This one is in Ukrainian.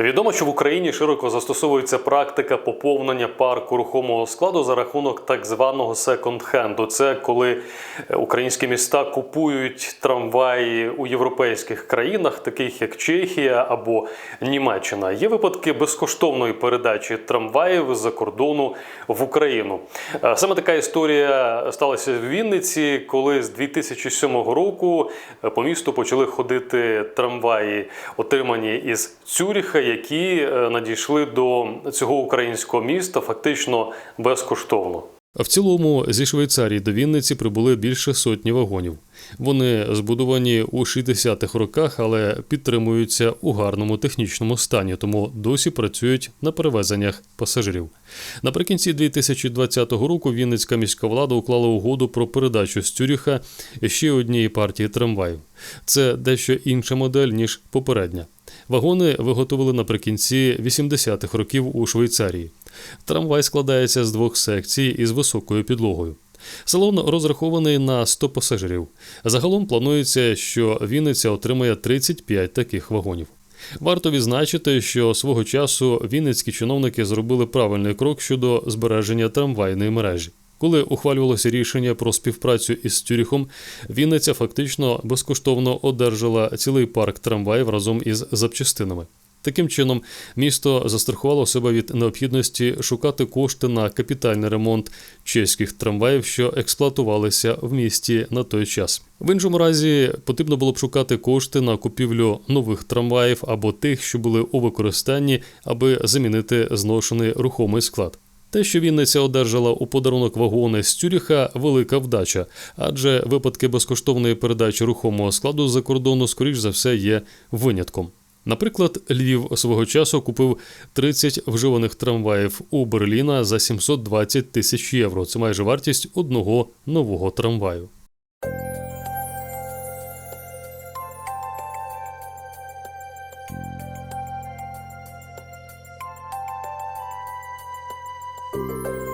Відомо, що в Україні широко застосовується практика поповнення парку рухомого складу за рахунок так званого секонд-хенду. Це коли е, українські міста купують трамваї у європейських країнах, таких як Чехія або Німеччина. Є випадки безкоштовної передачі трамваїв з-за кордону в Україну. Е, Саме така історія сталася в Вінниці, коли з 2007 року е, по місту почали ходити трамваї, отримані із Цюріха, які е, надійшли до цього українського міста фактично безкоштовно. А в цілому зі Швейцарії до Вінниці прибули більше сотні вагонів. Вони збудовані у 60-х роках, але підтримуються у гарному технічному стані, тому досі працюють на перевезеннях пасажирів. Наприкінці 2020 року Вінницька міська влада уклала угоду про передачу з Цюріха ще однієї партії трамваїв. Це дещо інша модель ніж попередня. Вагони виготовили наприкінці 80-х років у Швейцарії. Трамвай складається з двох секцій із високою підлогою. Салон розрахований на 100 пасажирів. Загалом планується, що Вінниця отримає 35 таких вагонів. Варто відзначити, що свого часу вінницькі чиновники зробили правильний крок щодо збереження трамвайної мережі. Коли ухвалювалося рішення про співпрацю із Тюріхом, Вінниця фактично безкоштовно одержала цілий парк трамваїв разом із запчастинами. Таким чином, місто застрахувало себе від необхідності шукати кошти на капітальний ремонт чеських трамваїв, що експлуатувалися в місті на той час. В іншому разі потрібно було б шукати кошти на купівлю нових трамваїв або тих, що були у використанні, аби замінити зношений рухомий склад. Те, що Вінниця одержала у подарунок вагони з Цюріха, велика вдача, адже випадки безкоштовної передачі рухомого складу з-за кордону, скоріш за все, є винятком. Наприклад, Львів свого часу купив 30 вживаних трамваїв у Берліна за 720 тисяч євро. Це майже вартість одного нового трамваю. 嗯。